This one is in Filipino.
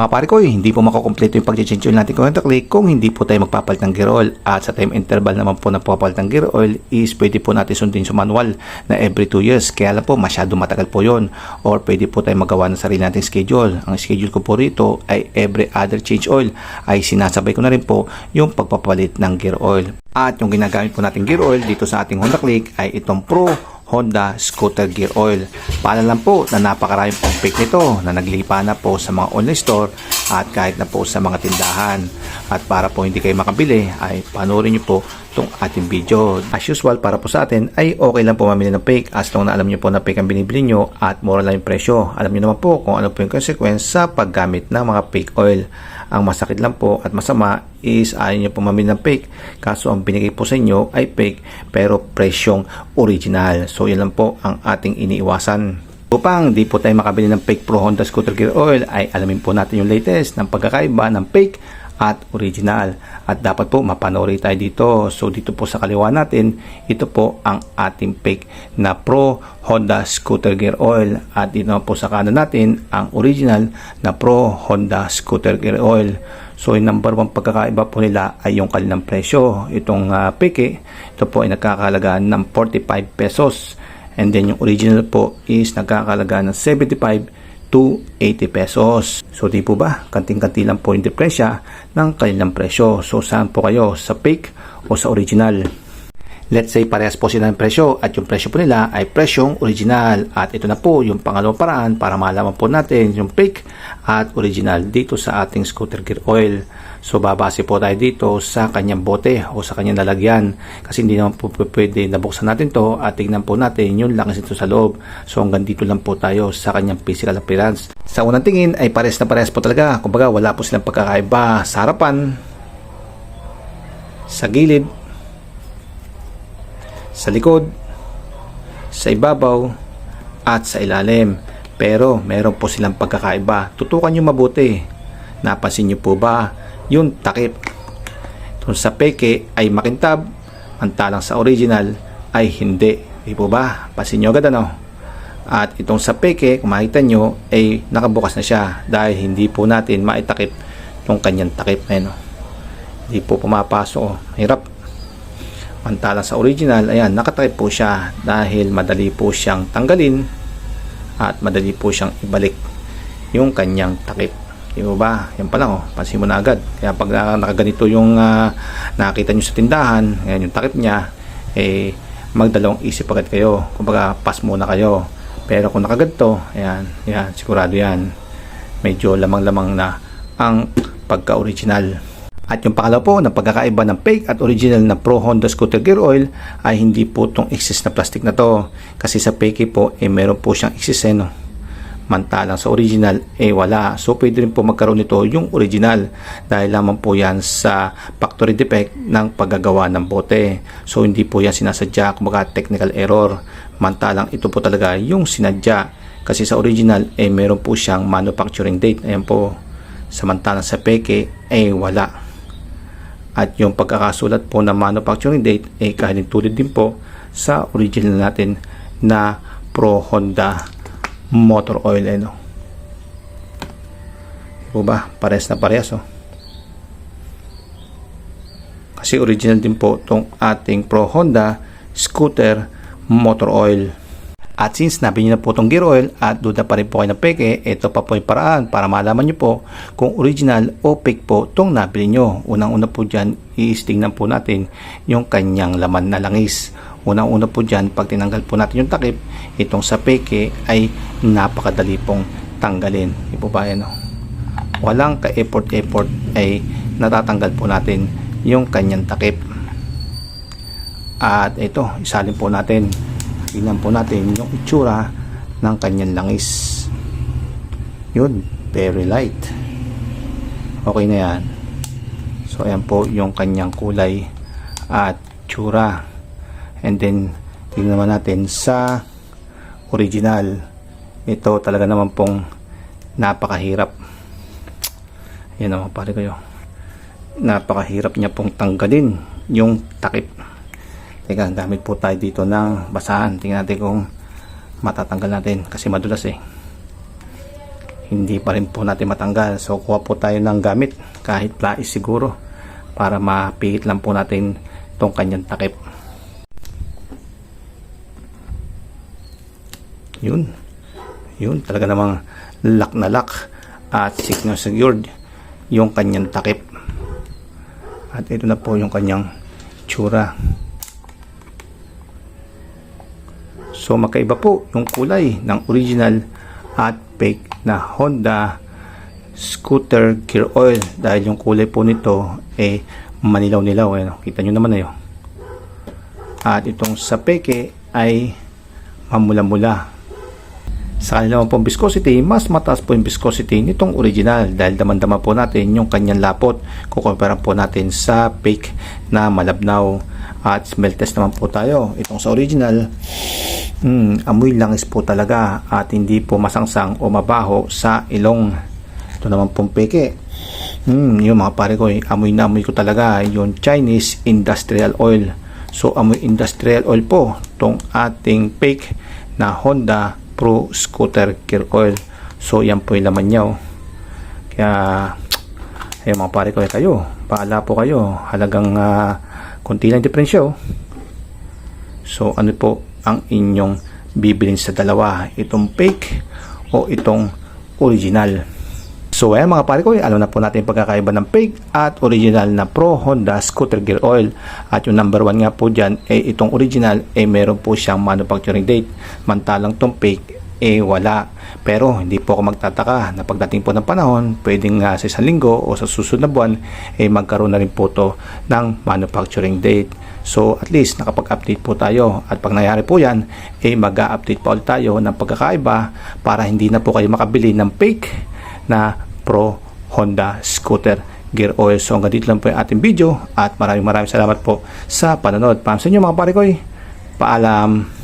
Mga pare ko, hindi po makakompleto yung pag-change oil natin contact click kung hindi po tayo magpapalit ng gear oil. At sa time interval naman po na papalit ng gear oil is pwede po natin sundin sa manual na every 2 years. Kaya lang po, masyado matagal po yon Or pwede po tayo magawa ng sarili nating schedule. Ang schedule ko po rito ay every other change oil ay sinasabay ko na rin po yung pagpapalit ng gear oil. At yung ginagamit po nating gear oil dito sa ating Honda Click ay itong Pro Honda Scooter Gear Oil. Paalala lang po na napakarami pong fake nito na naglipa na po sa mga online store at kahit na po sa mga tindahan. At para po hindi kayo makabili ay panoorin nyo po itong ating video. As usual para po sa atin ay okay lang po mamili ng fake as long na alam nyo po na fake ang binibili nyo at mura lang yung presyo. Alam nyo naman po kung ano po yung consequence sa paggamit ng mga fake oil. Ang masakit lang po at masama is ayaw nyo po mamili ng fake. Kaso ang binigay po sa inyo ay fake pero presyong original. So yan lang po ang ating iniiwasan. Upang di po tayo makabili ng fake Pro Honda Scooter Gear Oil ay alamin po natin yung latest ng pagkakaiba ng fake at original. At dapat po mapanori tayo dito. So dito po sa kaliwa natin, ito po ang ating fake na Pro Honda Scooter Gear Oil. At dito po sa kanan natin, ang original na Pro Honda Scooter Gear Oil. So yung number one pagkakaiba po nila ay yung kanilang presyo. Itong uh, peke, ito po ay nagkakalagaan ng 45 pesos. And then yung original po is nagkakalagaan ng 75 to 80 pesos. So di po ba, kanting-kanti lang po yung diferensya ng kanilang presyo. So saan po kayo, sa fake o sa original? Let's say parehas po sila ng presyo at yung presyo po nila ay presyong original. At ito na po yung pangalawang paraan para malaman po natin yung fake at original dito sa ating scooter gear oil. So babase po tayo dito sa kanyang bote o sa kanyang lalagyan kasi hindi naman po pwede nabuksan natin to at tignan po natin yung lakas nito sa loob. So hanggang dito lang po tayo sa kanyang physical appearance. Sa unang tingin ay pares na pares po talaga. Kumbaga wala po silang pagkakaiba sa harapan, sa gilid, sa likod, sa ibabaw, at sa ilalim. Pero meron po silang pagkakaiba. Tutukan nyo mabuti. Napansin nyo po ba yung takip? Kung sa peke ay makintab, mantalang sa original ay hindi. Di po ba? Pansin nyo agad ano? At itong sa peke, kung makita nyo, ay nakabukas na siya dahil hindi po natin maitakip itong kanyang takip. Ayun, oh. Hindi po pumapasok. Oh. Hirap. Mantalang sa original, ayan, nakatakip po siya dahil madali po siyang tanggalin at madali po siyang ibalik yung kanyang takip. Di ba ba? Yan pa lang, oh. pansin mo na agad. Kaya pag uh, nakaganito yung uh, nakita nyo sa tindahan, ayan, yung takip niya, eh, magdalawang isip agad kayo. Kumbaga, pass muna kayo. Pero kung nakaganto, ayan, ayan, sigurado yan. Medyo lamang-lamang na ang pagka-original. At yung pangalawa po na pagkakaiba ng fake at original na Pro Honda Scooter Gear Oil ay hindi po itong excess na plastic na to. Kasi sa fake po eh meron po siyang excess eh, no? Mantalang sa original eh wala. So pwede rin po magkaroon nito yung original dahil lamang po yan sa factory defect ng paggagawa ng bote. So hindi po yan sinasadya kumbaga technical error. Mantalang ito po talaga yung sinadya. Kasi sa original eh meron po siyang manufacturing date. Ayan po. Samantalang sa peke eh wala at yung pagkakasulat po ng manufacturing date ay eh, tulad din po sa original natin na Pro Honda motor oil ano. Po ba? Pares na parehas oh. Kasi original din po tong ating Pro Honda scooter motor oil. At since nabili na po itong gear oil at duda pa rin po kayo ng peke, ito pa po yung paraan para malaman nyo po kung original o fake po itong nabili nyo. Unang-una po dyan, i-stingnan po natin yung kanyang laman na langis. Unang-una po dyan, pag tinanggal po natin yung takip, itong sa peke ay napakadali pong tanggalin. Di po ba yan? Walang ka-effort-effort ay natatanggal po natin yung kanyang takip. At ito, isalin po natin tingnan po natin yung itsura ng kanyang langis. Yun very light. Okay na yan. So ayan po yung kanyang kulay at tsura. And then tingnan naman natin sa original. Ito talaga naman pong napakahirap. Yan naman pare kayo. Napakahirap niya pong tanggalin yung takip Teka, gamit po tayo dito ng basahan. Tingnan natin kung matatanggal natin kasi madulas eh. hindi pa rin po natin matanggal. So kuha po tayo ng gamit kahit plais siguro para mapihit lang po natin itong kanyang takip. Yun. Yun talaga namang lock na lock at signal secured yung kanyang takip. At ito na po yung kanyang tsura. So magkaiba po yung kulay ng original at fake na Honda scooter gear oil dahil yung kulay po nito eh manilaw-nilaw eh. Kita nyo naman ayo. At itong sa peke ay mamula-mula. Sa kanila pong viscosity, mas mataas po yung viscosity nitong original dahil damandama po natin yung kanyang lapot. Kukumpara po natin sa fake na malabnaw. At smell test naman po tayo. Itong sa original, mm, amoy langis po talaga at hindi po masangsang o mabaho sa ilong. Ito naman pong peke. Mm, yung mga pare ko, eh, amoy na amoy ko talaga yung Chinese industrial oil. So amoy industrial oil po tong ating fake na Honda Pro Scooter Gear Oil. So yan po yung laman niya. oh. Kaya ayun mga pare ko eh, kayo, paala po kayo. Halagang uh, konti lang diferensya oh. So ano po ang inyong bibilin sa dalawa? Itong fake o itong original? So ayan mga pare ko, alam na po natin yung pagkakaiba ng fake at original na Pro Honda Scooter Gear Oil. At yung number one nga po dyan, eh itong original, eh meron po siyang manufacturing date. Mantalang tong fake, eh wala. Pero hindi po ako magtataka na pagdating po ng panahon, pwedeng uh, sa isang linggo o sa susunod na buwan, eh magkaroon na rin po to ng manufacturing date. So at least nakapag-update po tayo at pag nangyari po yan, eh mag-update pa ulit tayo ng pagkakaiba para hindi na po kayo makabili ng fake na Pro Honda Scooter Gear Oil. So hanggang dito lang po yung ating video at maraming maraming salamat po sa panonood. Pam sa inyo mga pare ko, paalam.